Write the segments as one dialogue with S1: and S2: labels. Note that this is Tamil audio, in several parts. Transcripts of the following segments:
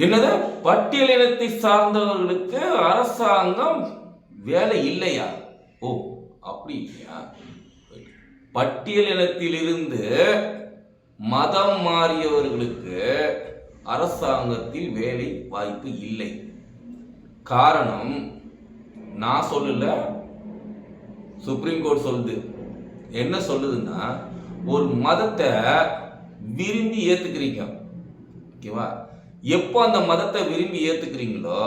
S1: என்னது? பட்டியலினத்தை சார்ந்தவர்களுக்கு அரசாங்கம் வேலை இல்லையா? ஓ அப்படி இல்லையா பட்டியலினத்திலிருந்து மதம் மாறியவர்களுக்கு அரசாங்கத்தில் வேலை வாய்ப்பு இல்லை. காரணம் நான் சொல்லல. சுப்ரீம் கோர்ட் சொல்லுது. என்ன சொல்லுதுன்னா ஒரு மதத்தை விரும்பி ஏத்துக்கிறீங்க. ஓகேவா? எப்போ அந்த மதத்தை விரும்பி ஏற்றுக்கிறீங்களோ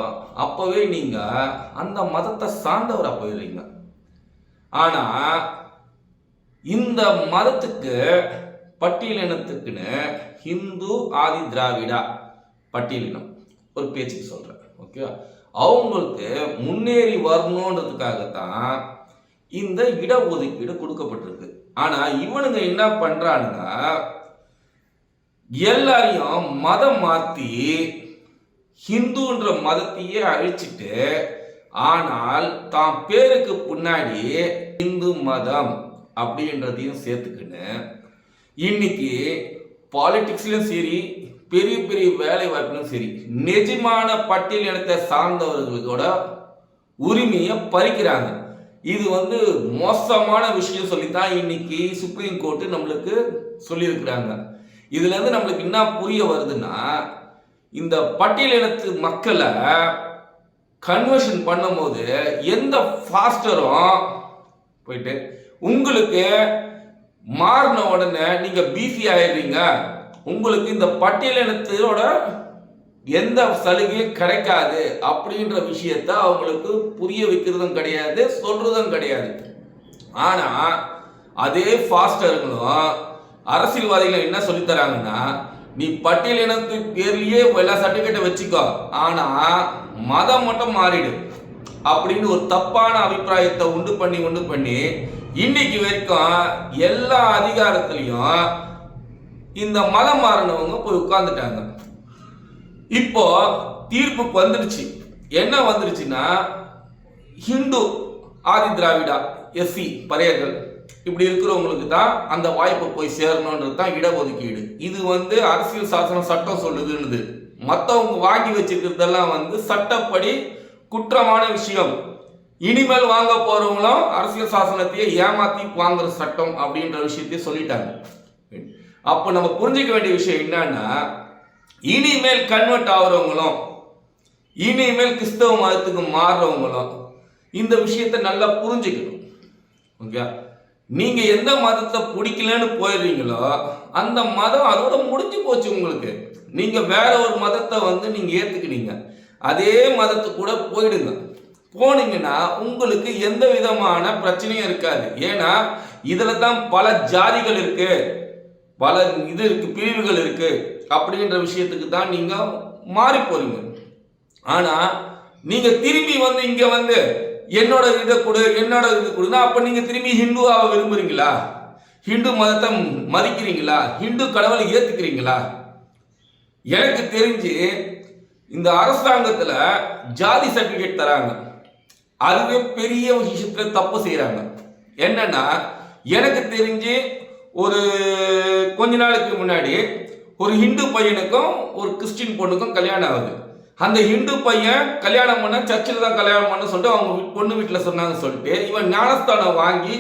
S1: அப்போவே நீங்கள் அந்த மதத்தை சார்ந்தவராக போயிடுறீங்க. ஆனால் இந்த மதத்துக்கு பட்டியலினத்துக்குன்னு ஹிந்து ஆதி திராவிடா பட்டியலினம் ஒரு பேச்சுக்கு சொல்கிறேன் ஓகேவா அவங்களுக்கு முன்னேறி வரணுன்றதுக்காகத்தான் இந்த இடஒதுக்கீடு கொடுக்கப்பட்டிருக்கு. ஆனால் இவனுங்க என்ன பண்ணுறானுங்க எல்லாரையும் மதம் மாற்றி ஹிந்துன்ற மதத்தையே அழிச்சிட்டு ஆனால் தான் பேருக்கு பின்னாடி இந்து மதம் அப்படின்றதையும் சேர்த்துக்கின்னு இன்னைக்கு பாலிடிக்ஸ்லயும் சரி பெரிய பெரிய வேலை வாய்ப்புலையும் சரி நிஜமான பட்டியல் இனத்தை சார்ந்தவர்களோட உரிமையை பறிக்கிறாங்க. இது வந்து மோசமான விஷயம் சொல்லித்தான் இன்னைக்கு சுப்ரீம் கோர்ட்டு நம்மளுக்கு சொல்லியிருக்கிறாங்க. இதுல இருந்து நம்மளுக்கு என்ன புரிய வருதுன்னா இந்த பட்டியலினத்து மக்களை கன்வர்ஷன் பண்ணும்போது எந்த ஃபாஸ்டரும் போயிட்டு உங்களுக்கு மாறின உடனே நீங்க பிசி ஆயிடுறீங்க உங்களுக்கு இந்த பட்டியலினத்தோட எந்த சலுகையும் கிடைக்காது அப்படின்ற விஷயத்த அவங்களுக்கு புரிய வைக்கிறதும் கிடையாது சொல்றதும் கிடையாது. ஆனா அதே ஃபாஸ்டர்களும் அரசியல்வாதிகள் என்ன சொல்லித் தராங்கன்னா நீ பட்டியலினத்து பேர்லயே எல்லா சர்டிபிகேட்டை வச்சுக்கோ. ஆனா மதம் மட்டும் மாறிடு அப்படின்னு ஒரு தப்பான அபிப்பிராயத்தை உண்டு பண்ணி உண்டு பண்ணி இன்னைக்கு வரைக்கும் எல்லா அதிகாரத்திலையும் இந்த மதம் மாறினவங்க போய் உட்கார்ந்துட்டாங்க. இப்போ தீர்ப்புக்கு வந்துடுச்சு. என்ன வந்துருச்சுன்னா ஹிந்து ஆதி திராவிடா எஸ்சி பறையர்கள் இப்படி இருக்கிறவங்களுக்கு தான் அந்த வாய்ப்பு போய் சேரணுன்றது தான் இடஒதுக்கீடு. இது வந்து அரசியல் சாசனம் சட்டம் சொல்லுதுன்னுது. மற்றவங்க வாங்கி வச்சுக்கிறதெல்லாம் வந்து சட்டப்படி குற்றமான விஷயம். இனிமேல் வாங்க போறவங்களும் அரசியல் சாசனத்தையே ஏமாத்தி வாங்குற சட்டம் அப்படின்ற விஷயத்தையும் சொல்லிட்டாங்க. அப்போ நம்ம புரிஞ்சுக்க வேண்டிய விஷயம் என்னன்னா இனிமேல் கன்வெர்ட் ஆகுறவங்களும் இனிமேல் கிறிஸ்தவ மதத்துக்கு மாறுறவங்களும் இந்த விஷயத்தை நல்லா புரிஞ்சுக்கணும். ஓகே நீங்க எந்த மதத்தை பிடிக்கலன்னு போயிடுறீங்களோ அந்த மதம் அதோட முடிஞ்சு போச்சு உங்களுக்கு. நீங்க வேற ஒரு மதத்தை வந்து நீங்க ஏத்துக்கினீங்க. அதே மதத்து கூட போயிடுங்க. போனீங்கன்னா உங்களுக்கு எந்த விதமான பிரச்சனையும் இருக்காது. ஏன்னா இதுல தான் பல ஜாதிகள் இருக்கு. பல இது இருக்கு பிரிவுகள் இருக்கு. அப்படின்ற விஷயத்துக்கு தான் நீங்க மாறி போறீங்க. ஆனா நீங்க திரும்பி வந்து இங்க வந்து என்னோட இதை கொடு என்னோட இது கொடுங்க அப்போ நீங்கள் திரும்பி ஹிந்துவாக விரும்புறீங்களா? ஹிந்து மதத்தை மதிக்கிறீங்களா? ஹிந்து கடவுளை ஏற்றுக்கிறீங்களா எனக்கு தெரிஞ்சு இந்த அரசாங்கத்தில் ஜாதி சர்டிஃபிகேட் தராங்க. அதுவே பெரிய விஷயத்தில் தப்பு செய்கிறாங்க என்னன்னா எனக்கு தெரிஞ்சு ஒரு கொஞ்ச நாளுக்கு முன்னாடி ஒரு ஹிந்து பையனுக்கும் ஒரு கிறிஸ்டின் பொண்ணுக்கும் கல்யாணம் ஆகுது. அந்த ஹிந்து பையன் கல்யாணம் பண்ண சர்ச்சில் தான் கல்யாணம் பண்ண சொல்லிட்டு அவங்க பொண்ணு வீட்டில் சொன்னாங்க சொல்லிட்டு இவன் ஞானஸ்தானம் வாங்கி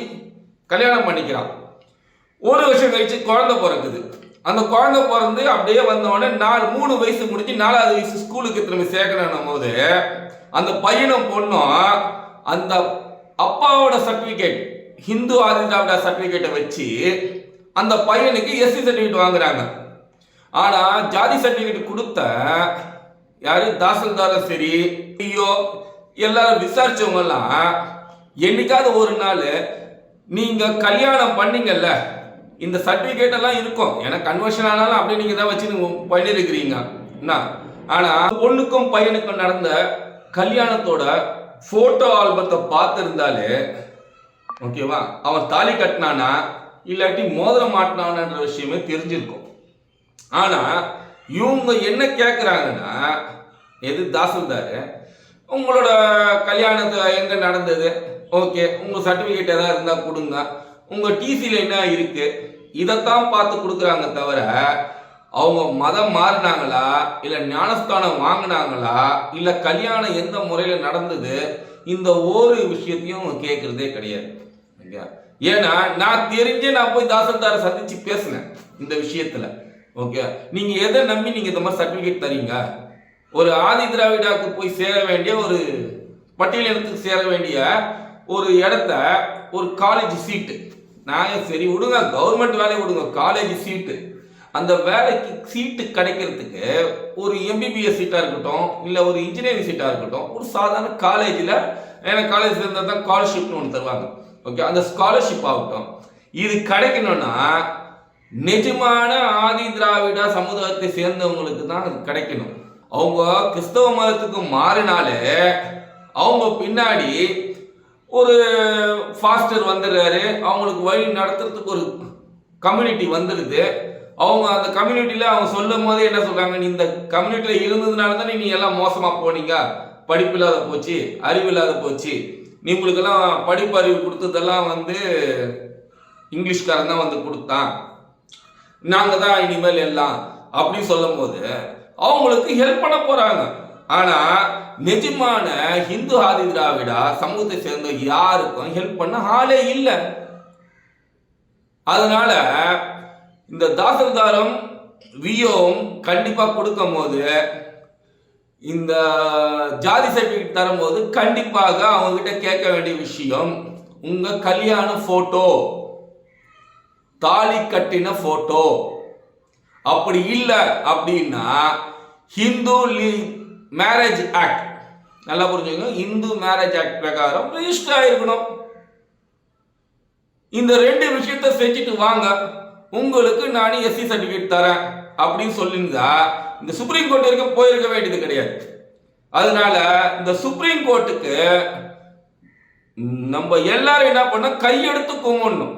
S1: கல்யாணம் பண்ணிக்கிறான். ஒரு வருஷம் கழிச்சு குழந்தை பிறக்குது. அந்த குழந்தை பிறந்து அப்படியே வந்தவொடனே நாலு மூணு வயசு முடிஞ்சு நாலாவது வயசு ஸ்கூலுக்கு திரும்பி சேர்க்கணும் போது அந்த பையனும் பொண்ணும் அந்த அப்பாவோட சர்டிஃபிகேட் ஹிந்து ஆதி திராவிட வச்சு அந்த பையனுக்கு எஸ்சி சர்டிஃபிகேட் வாங்குறாங்க. ஆனால் ஜாதி சர்டிஃபிகேட் கொடுத்த யாரு தாசில்தாரும் சரி ஐயோ எல்லாரும் விசாரிச்சவங்க எல்லாம் என்னைக்காவது ஒரு நாள் நீங்க கல்யாணம் பண்ணீங்கல்ல இந்த சர்டிபிகேட் எல்லாம் இருக்கும். ஏன்னா கன்வர்ஷன் ஆனாலும் அப்படியே நீங்க தான் வச்சு நீங்க பண்ணிருக்கிறீங்க. என்ன? ஆனா பொண்ணுக்கும் பையனுக்கும் நடந்த கல்யாணத்தோட போட்டோ ஆல்பத்தை பார்த்திருந்தாலே ஓகேவா? அவன் தாலி கட்டினானா இல்லாட்டி மோதிரம் மாட்டினான்ற விஷயமே தெரிஞ்சிருக்கும். ஆனா இவங்க என்ன கேட்குறாங்கன்னா எது தாசில்தார்? உங்களோட கல்யாணத்தை எங்கே நடந்தது? ஓகே உங்கள் சர்டிஃபிகேட் எதாவது இருந்தால் கொடுங்க. உங்கள் டிசியில் என்ன இருக்குது இதைத்தான் பார்த்து கொடுக்குறாங்க தவிர அவங்க மதம் மாறினாங்களா? இல்லை ஞானஸ்தானம் வாங்கினாங்களா? இல்லை கல்யாணம் எந்த முறையில் நடந்தது? இந்த ஒரு விஷயத்தையும் கேட்குறதே கிடையாது. ஓகே ஏன்னா நான் தெரிஞ்சே நான் போய் தாசில்தாரை சந்திச்சு பேசினேன் இந்த விஷயத்தில். ஓகே. நீங்கள் எதை நம்பி நீங்கள் இந்த மாதிரி சர்டிஃபிகேட் தரீங்க? ஒரு ஆதி திராவிடாவுக்கு போய் சேர வேண்டிய ஒரு பட்டியலினத்துக்கு சேர வேண்டிய ஒரு இடத்த ஒரு காலேஜ் சீட்டு நாங்கள் சரி விடுங்க. கவர்மெண்ட் வேலையை விடுங்க. காலேஜ் சீட்டு அந்த வேலைக்கு சீட்டு கிடைக்கிறதுக்கு ஒரு எம்பிபிஎஸ் சீட்டாக இருக்கட்டும் இல்லை ஒரு இன்ஜினியரிங் சீட்டாக இருக்கட்டும் ஒரு சாதாரண காலேஜில் எனக்கு காலேஜ் இருந்தால் தான் ஸ்காலர்ஷிப்னு ஒன்று தருவாங்க. ஓகே அந்த ஸ்காலர்ஷிப் ஆகட்டும். இது கிடைக்கணும்னா நிஜமான ஆதி திராவிட சமுதாயத்தை சேர்ந்தவங்களுக்கு தான் அது கிடைக்கணும். அவங்க கிறிஸ்தவ மதத்துக்கு மாறினாலே அவங்க பின்னாடி ஒரு ஃபாஸ்டர் வந்துடுறாரு. அவங்களுக்கு வழி நடத்துறதுக்கு ஒரு கம்யூனிட்டி வந்துடுது. அவங்க அந்த கம்யூனிட்டியில் அவங்க சொல்லும் போதே என்ன சொல்கிறாங்க நீ இந்த கம்யூனிட்டியில் இருந்ததுனால தானே நீ எல்லாம் மோசமாக போனீங்க. படிப்பு இல்லாத போச்சு அறிவு இல்லாத போச்சு. நீ உங்களுக்கெல்லாம் படிப்பு அறிவு கொடுத்ததெல்லாம் வந்து இங்கிலீஷ்காரன் தான் வந்து கொடுத்தான். நாங்கள் தான் இனிமேல் எல்லாம் அப்படின்னு சொல்லும்போது அவங்களுக்கு ஹெல்ப் பண்ண போறாங்க. ஆனா நிஜமான ஹிந்து ஆதி திராவிடா சமூகத்தை சேர்ந்த யாருக்கும் ஹெல்ப் பண்ண ஆளே இல்லை. அதனால இந்த தாசில்தாரும் வியோவும் கண்டிப்பா கொடுக்கும் போது இந்த ஜாதி சர்டிஃபிகேட் தரும்போது கண்டிப்பாக அவங்ககிட்ட கேட்க வேண்டிய விஷயம் உங்க கல்யாண போட்டோ தாலி கட்டின போட்டோ அப்படி இல்லை அப்படின்னா ஹிந்து மேரேஜ் ஆக்ட் நல்லா புரிஞ்சுக்கணும் இந்து மேரேஜ் ஆக்ட் பிரகாரம் ரிஜிஸ்டர் ஆயிருக்கணும். இந்த ரெண்டு விஷயத்த செஞ்சுட்டு வாங்க. உங்களுக்கு நான் எஸ்சி சர்டிஃபிகேட் தரேன் அப்படின்னு சொல்லியிருந்தா இந்த சுப்ரீம் கோர்ட் வரைக்கும் போயிருக்க வேண்டியது கிடையாது. அதனால இந்த சுப்ரீம் கோர்ட்டுக்கு நம்ம எல்லாரும் என்ன பண்ண கையெடுத்து கும்பிடணும்.